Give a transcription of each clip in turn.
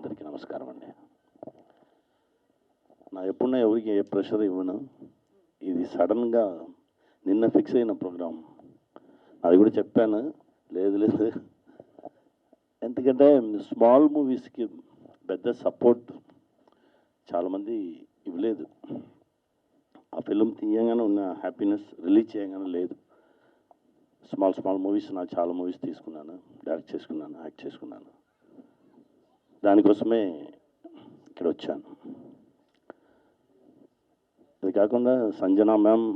అందరికీ నమస్కారం అండి. నా ఎప్పుడున్నా ఎవరికి ఏ ప్రెషర్ ఇవ్వను. ఇది సడన్గా నిన్న ఫిక్స్ అయిన ప్రోగ్రాం. అది కూడా చెప్పాను. లేదు లేదు. ఎందుకంటే స్మాల్ మూవీస్కి పెద్ద సపోర్ట్ చాలామంది ఇవ్వలేదు. ఆ ఫిల్మ్ తీయంగానే ఉన్న హ్యాపీనెస్ రిలీజ్ చేయగానే లేదు. స్మాల్ స్మాల్ మూవీస్ నా చాలా మూవీస్ తీసుకున్నాను. డైరెక్ట్ చేసుకున్నాను యాక్ట్ చేసుకున్నాను. దానికోసమే ఇక్కడ వచ్చాను. ఇది కాకుండా సంజన మ్యామ్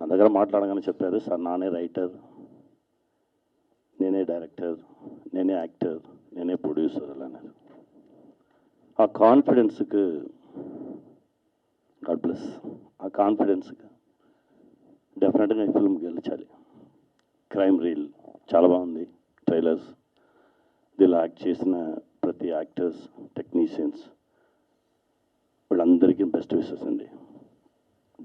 నా దగ్గర మాట్లాడగానే చెప్పారు సార్ నానే రైటర్ నేనే డైరెక్టర్ నేనే యాక్టర్ నేనే ప్రొడ్యూసర్ అన్నారు. ఆ కాన్ఫిడెన్స్కి గాడ్ బ్లెస్. ఆ కాన్ఫిడెన్స్కి డెఫినెట్గా ఈ ఫిల్మ్ గెలిచాలి. క్రైమ్ రీల్ చాలా బాగుంది. ట్రైలర్స్ దీనిలో యాక్ట్ చేసిన ప్రతి యాక్టర్స్ టెక్నీషియన్స్ వీళ్ళందరికీ బెస్ట్ విషెస్ అండి.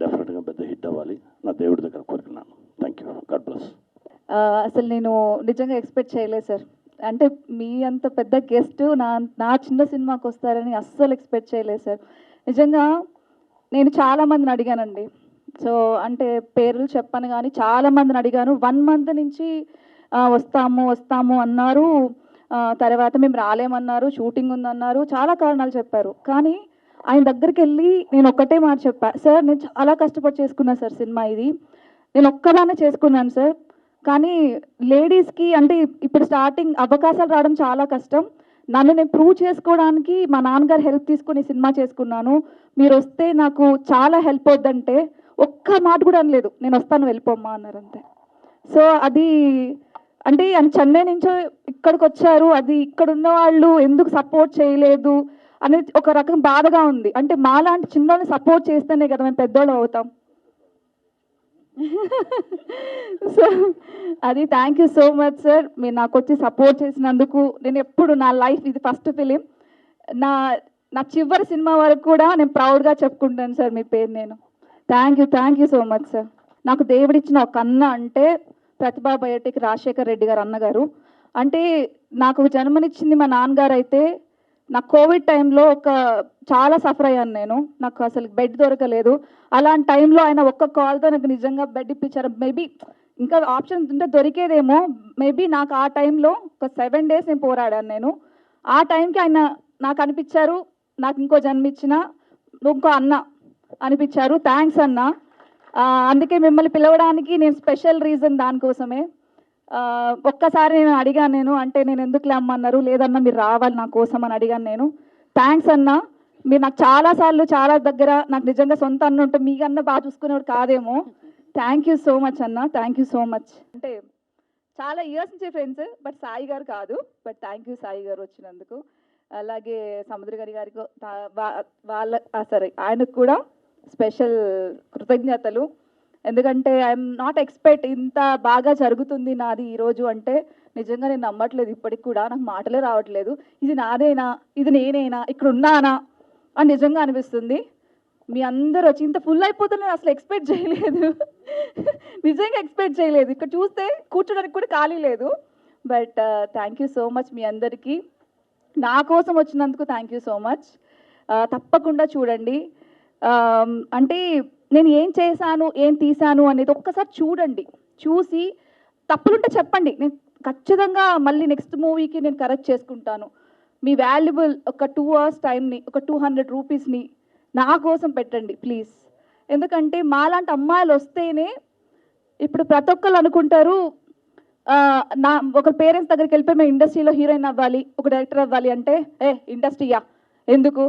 డెఫినెట్గా పెద్ద హిట్ అవ్వాలి. నా దేవుడి దగ్గర కోరుకున్నాను. థ్యాంక్ యూ గాడ్ బ్లెస్ అసలు నేను నిజంగా ఎక్స్పెక్ట్ చేయలేదు సార్. అంటే మీ అంత పెద్ద గెస్ట్ నా నా చిన్న సినిమాకి వస్తారని అస్సలు ఎక్స్పెక్ట్ చేయలేదు సార్. నిజంగా నేను చాలా మందిని అడిగానండి. సో అంటే పేర్లు చెప్పను కానీ చాలా మందిని అడిగాను. వన్ మంత్ నుంచి వస్తాము వస్తాము అన్నారు. తర్వాత మేము రాలేమన్నారు షూటింగ్ ఉందన్నారు చాలా కారణాలు చెప్పారు. కానీ ఆయన దగ్గరికి వెళ్ళి నేను ఒక్కటే మాట చెప్పా సార్ నేను చాలా కష్టపడి చేసుకున్నాను సార్ సినిమా ఇది. నేను ఒక్కదానే చేసుకున్నాను సార్. కానీ లేడీస్కి అంటే ఇప్పుడు స్టార్టింగ్ అవకాశాలు రావడం చాలా కష్టం. నన్ను నేను ప్రూవ్ చేసుకోవడానికి మా నాన్నగారు హెల్ప్ తీసుకొని సినిమా చేసుకున్నాను. మీరు వస్తే నాకు చాలా హెల్ప్ అవుద్దంటే ఒక్క మాట కూడా అనలేదు. నేను వస్తాను వెళ్ళిపోమ్మా అన్నారు అంతే. సో అది అంటే ఆయన చెన్నై నుంచి ఇక్కడికి వచ్చారు అది ఇక్కడ ఉన్న వాళ్ళు ఎందుకు సపోర్ట్ చేయలేదు? అనేది ఒక రకం బాధగా ఉంది. అంటే మాలాంటి చిన్నోళ్ళని సపోర్ట్ చేస్తేనే కదా మేము పెద్దోళ్ళు అవుతాం. సో అది thank you so much sir మీరు నాకు వచ్చి సపోర్ట్ చేసినందుకు నేను ఎప్పుడు నా లైఫ్ ఇది ఫస్ట్ ఫిలిం నా నా చివరి సినిమా వరకు కూడా నేను ప్రౌడ్గా చెప్పుకుంటాను సార్ మీ పేరు నేను. Thank you thank you so much sir నాకు దేవుడిచ్చిన ఒక అన్న అంటే ప్రతిభా బయోటెక్ రాజశేఖర్ రెడ్డి గారు అన్నగారు. అంటే నాకు జన్మనిచ్చింది మా నాన్నగారు అయితే నా కోవిడ్ టైంలో ఒక చాలా సఫర్ అయ్యాను నేను. నాకు అసలు బెడ్ దొరకలేదు. అలాంటి టైంలో ఆయన ఒక్క కాల్తో నాకు నిజంగా బెడ్ ఇప్పించారు. మేబీ ఇంకా ఆప్షన్ ఉంటే దొరికేదేమో. మేబీ నాకు ఆ టైంలో ఒక సెవెన్ డేస్ నేను పోరాడాను నేను. ఆ టైంకి ఆయన నాకు అనిపించారు నాకు ఇంకో జన్మిచ్చిన ఇంకో అన్న అనిపించారు. థ్యాంక్స్ అన్నా. అందుకే మిమ్మల్ని పిలవడానికి నేను స్పెషల్ రీజన్ దానికోసమే ఒక్కసారి నేను అడిగాను నేను అంటే నేను ఎందుకు అమ్మన్నారు లేదన్నా మీరు రావాలి నా కోసం అని అడిగాను నేను. థ్యాంక్స్ అన్న. మీరు నాకు చాలా సార్లు చాలా దగ్గర నాకు నిజంగా సొంత అన్న ఉంటే మీకన్నా బాగా చూసుకునేవాడు కాదేమో. థ్యాంక్ యూ సో మచ్ అన్న. థ్యాంక్ యూ సో మచ్ అంటే చాలా ఇయర్స్ నుంచి ఫ్రెండ్స్ బట్ సాయి గారు కాదు. బట్ థ్యాంక్ యూ సాయి గారు వచ్చినందుకు. అలాగే సముద్ర గారి గారికి వాళ్ళ సరే ఆయనకు కూడా స్పెషల్ కృతజ్ఞతలు. ఎందుకంటే ఐఎమ్ నాట్ ఎక్స్పెక్ట్ ఇంత బాగా జరుగుతుంది నాది ఈరోజు అంటే నిజంగా నేను నమ్మట్లేదు ఇప్పటికి కూడా. నాకు మాటలే రావట్లేదు. ఇది నాదేనా? ఇది నేనేనా? ఇక్కడ ఉన్నానా? అని నిజంగా అనిపిస్తుంది. మీ అందరూ వచ్చి ఇంత ఫుల్ అయిపోతుంది నేను అసలు ఎక్స్పెక్ట్ చేయలేదు. నిజంగా ఎక్స్పెక్ట్ చేయలేదు. ఇక్కడ చూస్తే కూర్చోడానికి కూడా ఖాళీ లేదు. But thank you so much మీ అందరికీ. నా కోసం వచ్చినందుకు థ్యాంక్ యూ సో మచ్ తప్పకుండా చూడండి. అంటే నేను ఏం చేశాను ఏం తీశాను అనేది ఒక్కసారి చూడండి. చూసి తప్పులుంటే చెప్పండి. నేను ఖచ్చితంగా మళ్ళీ నెక్స్ట్ మూవీకి నేను కరెక్ట్ చేసుకుంటాను. మీ వాల్యుబుల్ ఒక టూ అవర్స్ టైంని ఒక టూ హండ్రెడ్ రూపీస్ని నా కోసం పెట్టండి ప్లీజ్ ఎందుకంటే మాలాంటి అమ్మాయిలు వస్తేనే ఇప్పుడు ప్రతి ఒక్కరు అనుకుంటారు నా ఒక పేరెంట్స్ దగ్గరికి వెళ్ళిపోయి మేము ఇండస్ట్రీలో హీరోయిన్ అవ్వాలి ఒక డైరెక్టర్ అవ్వాలి అంటే ఏ ఇండస్ట్రీయా ఎందుకు?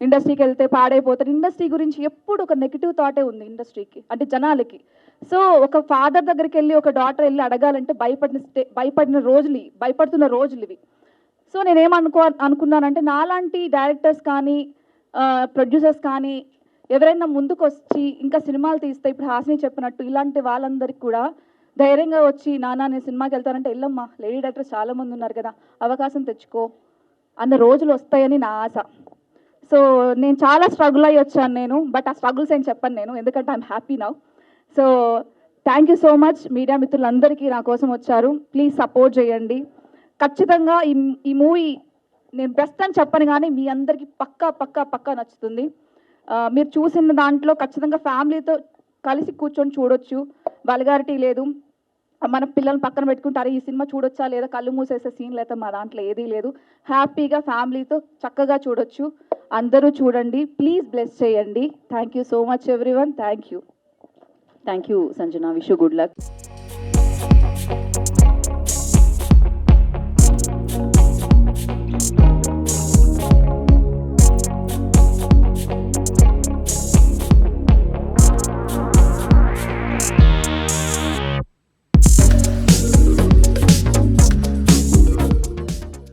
ఇండస్ట్రీకి వెళ్తే పాడైపోతారు. ఇండస్ట్రీ గురించి ఎప్పుడు ఒక నెగిటివ్ థాటే ఉంది ఇండస్ట్రీకి అంటే జనాలకి. సో ఒక ఫాదర్ దగ్గరికి వెళ్ళి ఒక డాటర్ వెళ్ళి అడగాలంటే భయపడిన స్టే భయపడిన రోజులు ఇవి, భయపడుతున్న రోజులు ఇవి. సో నేనేమనుకో అనుకున్నానంటే నాలాంటి డైరెక్టర్స్ కానీ ప్రొడ్యూసర్స్ కానీ ఎవరైనా ముందుకు వచ్చి ఇంకా సినిమాలు తీస్తే ఇప్పుడు హాసిని చెప్పినట్టు ఇలాంటి వాళ్ళందరికీ కూడా ధైర్యంగా వచ్చి నానా నేను సినిమాకి వెళ్తానంటే వెళ్ళమ్మా లేడీ డైరెక్టర్స్ చాలామంది ఉన్నారు కదా అవకాశం తెచ్చుకో అన్న రోజులు వస్తాయని నా ఆశ. సో నేను చాలా స్ట్రగుల్ అయ్యి వచ్చాను నేను బట్ ఆ స్ట్రగుల్స్ ఏం చెప్పను నేను ఎందుకంటే I'm happy now so thank you so much media మిత్రులందరికీ నా కోసం వచ్చారు. ప్లీజ్ సపోర్ట్ చేయండి. ఖచ్చితంగా ఈ ఈ మూవీ నేను బెస్ట్ అని చెప్పను కానీ మీ అందరికీ పక్కా పక్కా పక్కా నచ్చుతుంది. మీరు చూసిన దాంట్లో ఖచ్చితంగా ఫ్యామిలీతో కలిసి కూర్చొని చూడొచ్చు. వల్గారిటీ లేదు. మన పిల్లల్ని పక్కన పెట్టుకుంటారు ఈ సినిమా చూడొచ్చా? లేదా కళ్ళు మూసేసే సీన్లు అయితే మా దాంట్లో ఏదీ లేదు. హ్యాపీగా ఫ్యామిలీతో చక్కగా చూడొచ్చు. అందరూ చూడండి. ప్లీజ్ బ్లెస్ చేయండి. Thank you so much everyone thank you. Thank you Sanjana. Wish good luck.